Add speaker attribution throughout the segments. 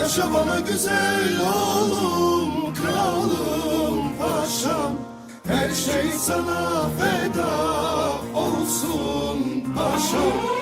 Speaker 1: Yaşamana güzel oğlum, kralım, paşam. Her şey sana feda olsun paşam.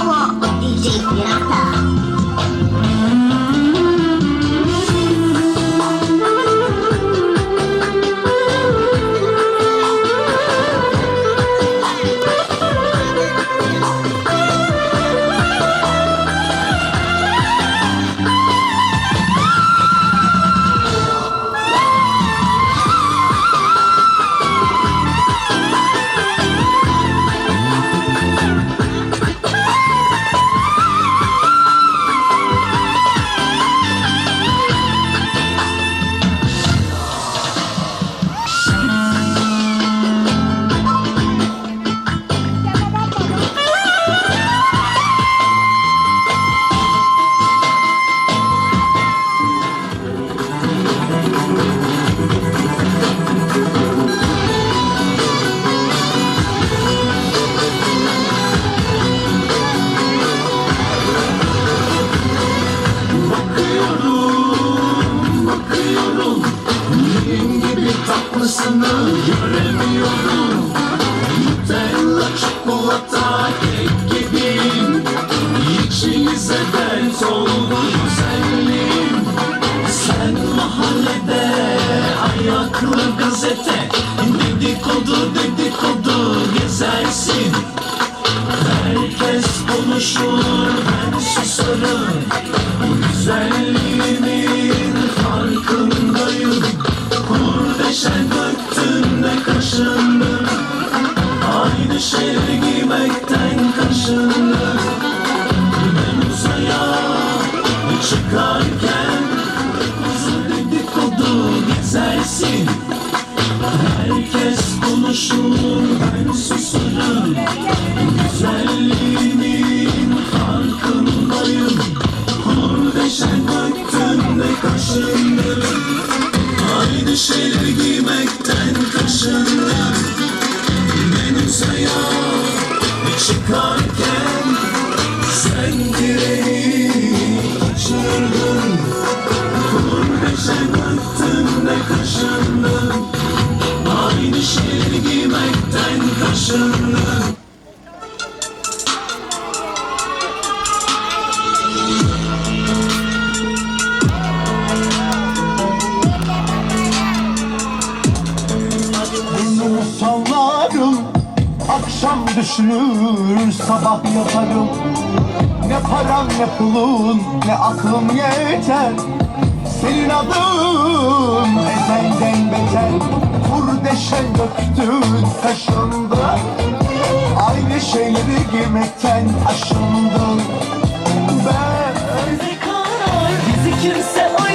Speaker 2: Ciao a DJ Pirata
Speaker 3: Sure. yaparım Akşam düşünür sabah yaparım. Ne param ne pulun ne aklım yeter. Senin adın ezelden beter. Kurdeşe döktün kaşındı Aynı şeyleri giymekten aşındın Ben
Speaker 4: Bizi kimse oy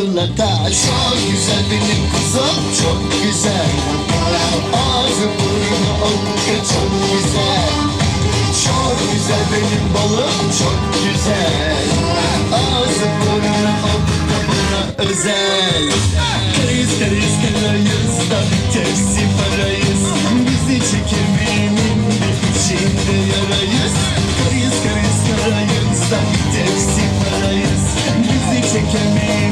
Speaker 4: akılla Çok
Speaker 3: güzel benim kızım. Çok güzel. Ağzı burnu okka çok güzel. Çok güzel benim balım çok güzel. Ağzı burnu okka bana özel. Karıyız karıyız karıyız da tepsi parayız. Bizi çekirmeğinin de içinde yarayız. Karıyız karıyız karıyız da tepsi parayız. Bizi
Speaker 5: çekirmeğinin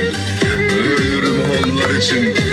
Speaker 5: Ölürüm onlar için.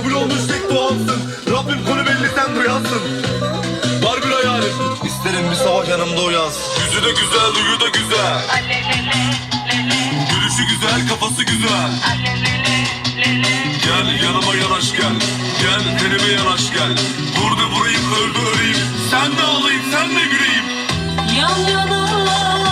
Speaker 5: Kabul olmuş tek duansın Rabbim konu belli sen duyansın. Var bir hayalim. İsterim bir sabah yanımda uyansın. Yüzü de güzel duyu da güzel. Gülüşü güzel kafası güzel. Gel yanıma yanaş gel. Gel tenime yanaş gel. Burada burayı öldü öleyim. Sen de ağlayayım sen de güleyim.
Speaker 4: Yan yana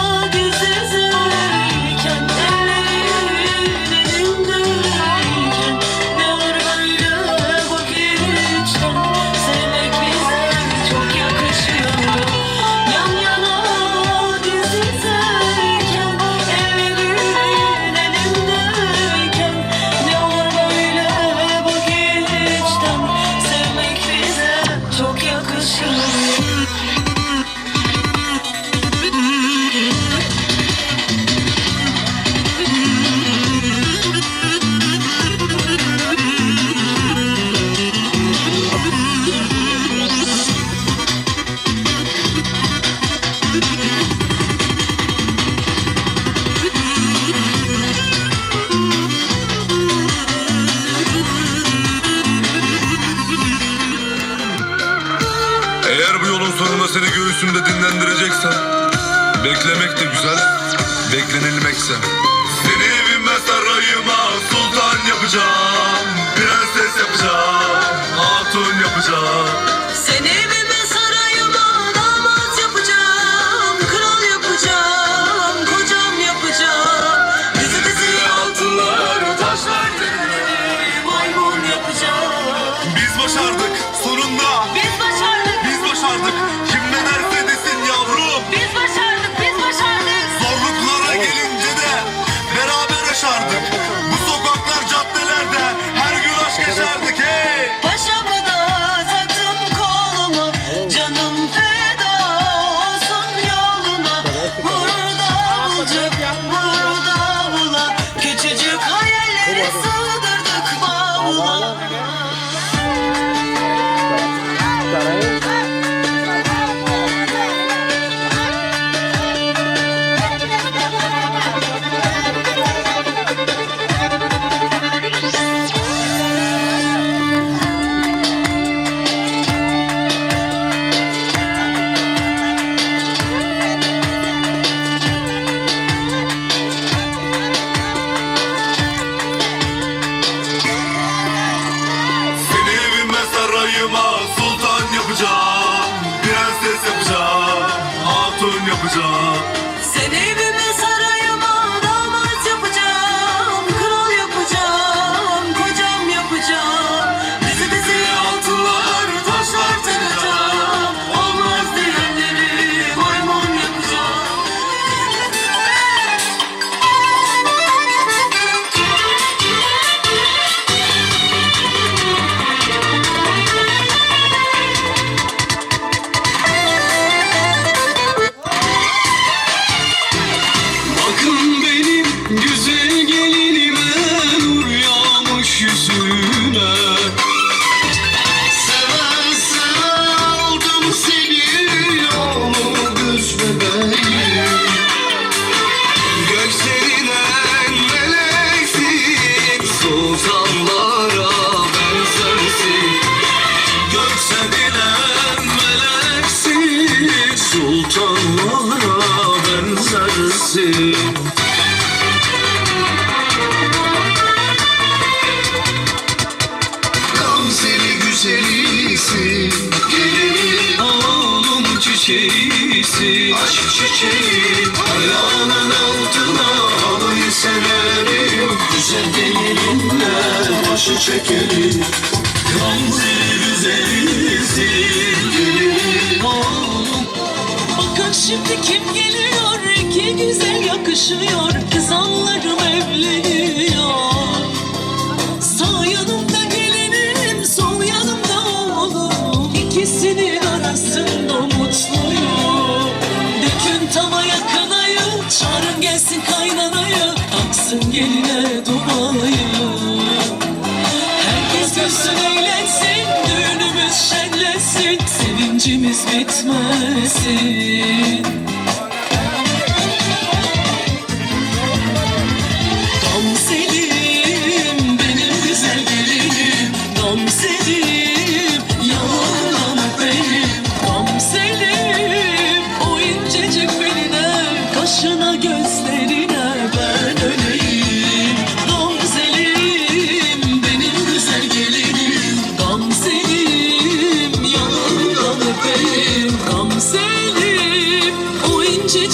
Speaker 5: başardık sonunda.
Speaker 2: Ve
Speaker 3: up. çiçeğim Ayağının altına halıyı sererim Güzel gelinimle başı çekerim.
Speaker 2: Gamze güzeli
Speaker 3: sevgilim
Speaker 4: Bakın şimdi kim geliyor? İki güzel yakışıyor. Kızanlarım evlenir see.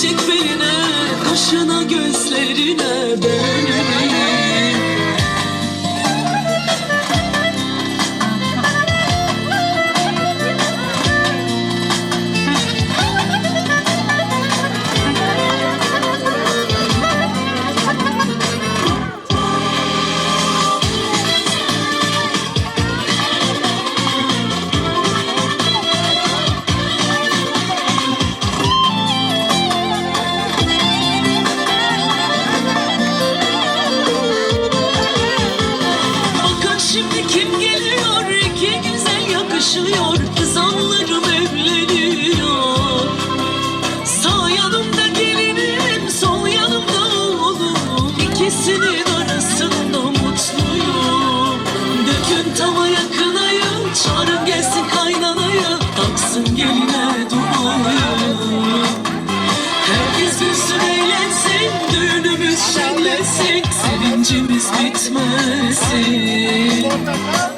Speaker 4: gerçek feeling. see.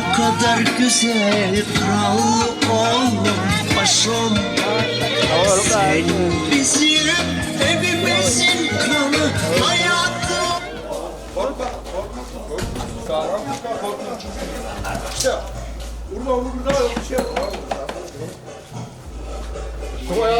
Speaker 4: Ne kadar güzel kral oğlum paşam Sen bizim evimizin kralı hayatım. Korkma
Speaker 3: korkma. Korkma korkma korkma. İşte vurma vurma. Bir şey yapma Koy